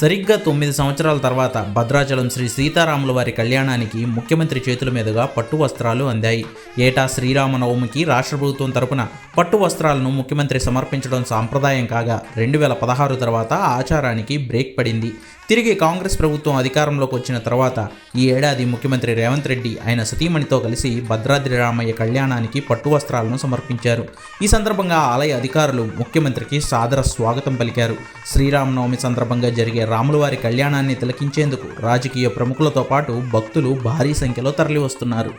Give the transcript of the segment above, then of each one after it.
సరిగ్గా తొమ్మిది సంవత్సరాల తర్వాత భద్రాచలం శ్రీ సీతారాముల వారి కళ్యాణానికి ముఖ్యమంత్రి చేతుల మీదుగా పట్టు వస్త్రాలు అందాయి. ఏటా శ్రీరామనవమికి రాష్ట్ర ప్రభుత్వం తరపున పట్టు వస్త్రాలను ముఖ్యమంత్రి సమర్పించడం సాంప్రదాయం కాగా రెండు వేల పదహారు తర్వాత ఆచారానికి బ్రేక్ పడింది. తిరిగి కాంగ్రెస్ ప్రభుత్వం అధికారంలోకి వచ్చిన తర్వాత ఈ ఏడాది ముఖ్యమంత్రి రేవంత్ రెడ్డి ఆయన సతీమణితో కలిసి భద్రాద్రి రామయ్య కళ్యాణానికి పట్టు వస్త్రాలను సమర్పించారు. ఈ సందర్భంగా ఆలయ అధికారులు ముఖ్యమంత్రికి సాదర స్వాగతం పలికారు. శ్రీరామనవమి సందర్భంగా జరిగే రాములవారి కళ్యాణాన్ని తిలకించేందుకు రాజకీయ ప్రముఖులతో పాటు భక్తులు భారీ సంఖ్యలో తరలివస్తున్నారు.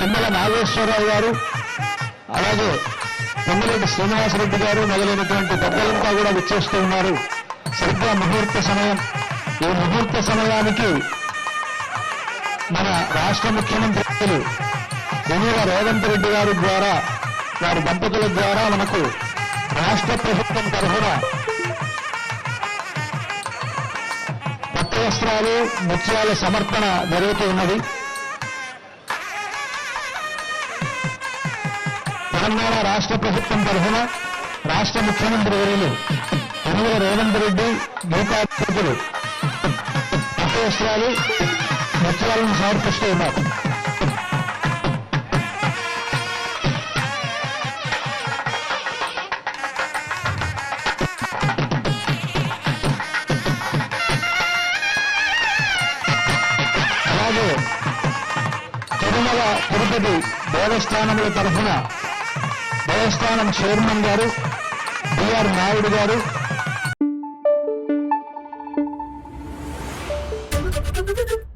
తుమ్మల నాగేశ్వరరావు గారు అలాగే పొంగిరెడ్డి శ్రీనివాసరెడ్డి గారు మొదలైనటువంటి పెద్దలంతా కూడా విచ్చేస్తూ ఉన్నారు. సరిగ్గా ముహూర్త సమయం. ఈ ముహూర్త సమయానికి మన రాష్ట్ర ముఖ్యమంత్రులు వెనుక రేవంత్ రెడ్డి గారి ద్వారా వారి దంపతుల ద్వారా మనకు రాష్ట్ర ప్రభుత్వం తరఫున పట్టు వస్త్రాలు ముత్యాల సమర్పణ జరుగుతూ ఉన్నది. తెలంగాణ రాష్ట్ర ప్రభుత్వం తరఫున రాష్ట్ర ముఖ్యమంత్రి వర్యులు యనమల రేవంత్ రెడ్డి గీతాధిపతులు పట్టు వస్త్రాలు సమర్పిస్తూ ఉన్నారు అలాగే తిరుమల తిరుపతి దేవస్థానముల తరఫున దేవస్థానం చైర్మన్ గారు బిఆర్ నాయుడు గారు Thank you.